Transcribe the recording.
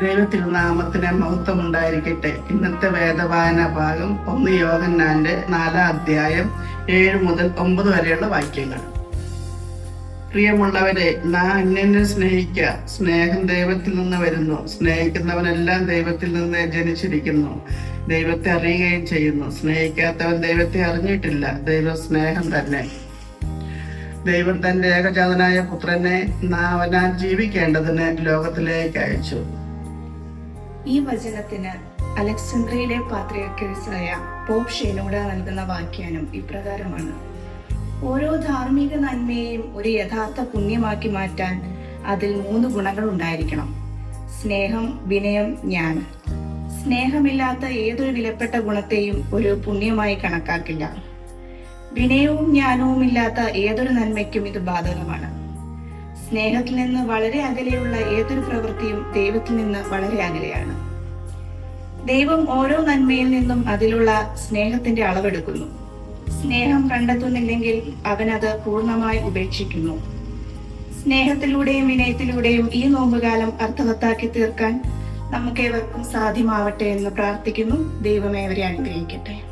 ദൈവത്തിൽ നാമത്തിന് മഹത്വം ഉണ്ടായിരിക്കട്ടെ ഇന്നത്തെ വേദവായന ഭാഗം ഒന്ന് യോഗന്നാന്റെ നാലാം അധ്യായം ഏഴ് മുതൽ ഒമ്പത് വരെയുള്ള വാക്യങ്ങൾ. പ്രിയമുള്ളവരെ നാം അന്യനെ സ്നേഹിക്ക. സ്നേഹം ദൈവത്തിൽ നിന്ന് വരുന്നു. സ്നേഹിക്കുന്നവനെല്ലാം ദൈവത്തിൽ നിന്ന് ജനിച്ചിരിക്കുന്നു. ദൈവത്തെ അറിയുകയും ചെയ്യുന്നു. സ്നേഹിക്കാത്തവൻ ദൈവത്തെ അറിഞ്ഞിട്ടില്ല. ദൈവ സ്നേഹം തന്നെ. ദൈവം തന്റെ ഏകജാതനായ പുത്രനെ നാം അവനാൽ ജീവിക്കേണ്ടതിന് ലോകത്തിലേക്ക് അയച്ചു. ഈ വചനത്തിന് അലക്സാണ്ട്രിയയിലെ പാത്രിയർക്കീസായ പോപ്പ് ഷെനോട് നൽകുന്ന വ്യാഖ്യാനം ഇപ്രകാരമാണ്. ഓരോ ധാർമ്മിക നന്മയെയും ഒരു യഥാർത്ഥ പുണ്യമാക്കി മാറ്റാൻ അതിൽ മൂന്ന് ഗുണങ്ങൾ ഉണ്ടായിരിക്കണം. സ്നേഹം വിനയം ജ്ഞാനം. സ്നേഹമില്ലാത്ത ഏതൊരു വിലപ്പെട്ട ഗുണത്തെയും ഒരു പുണ്യമായി കണക്കാക്കില്ല. വിനയവും ജ്ഞാനവും ഇല്ലാത്ത ഏതൊരു നന്മയ്ക്കും ഇത് ബാധകമാണ്. സ്നേഹത്തിൽ നിന്ന് വളരെ അകലെയുള്ള ഏതൊരു പ്രവൃത്തിയും ദൈവത്തിൽ നിന്ന് വളരെ അകലെയാണ്. ദൈവം ഓരോ നന്മയിൽ നിന്നും അതിലുള്ള സ്നേഹത്തിന്റെ അളവെടുക്കുന്നു. സ്നേഹം കണ്ടെത്തുന്നില്ലെങ്കിൽ അവൻ അത് പൂർണമായി ഉപേക്ഷിക്കുന്നു. സ്നേഹത്തിലൂടെയും വിനയത്തിലൂടെയും ഈ നോമ്പുകാലം അർത്ഥവത്താക്കി തീർക്കാൻ നമുക്കേവർക്കും സാധ്യമാവട്ടെ എന്ന് പ്രാർത്ഥിക്കുന്നു. ദൈവമേവരെ അനുഗ്രഹിക്കട്ടെ.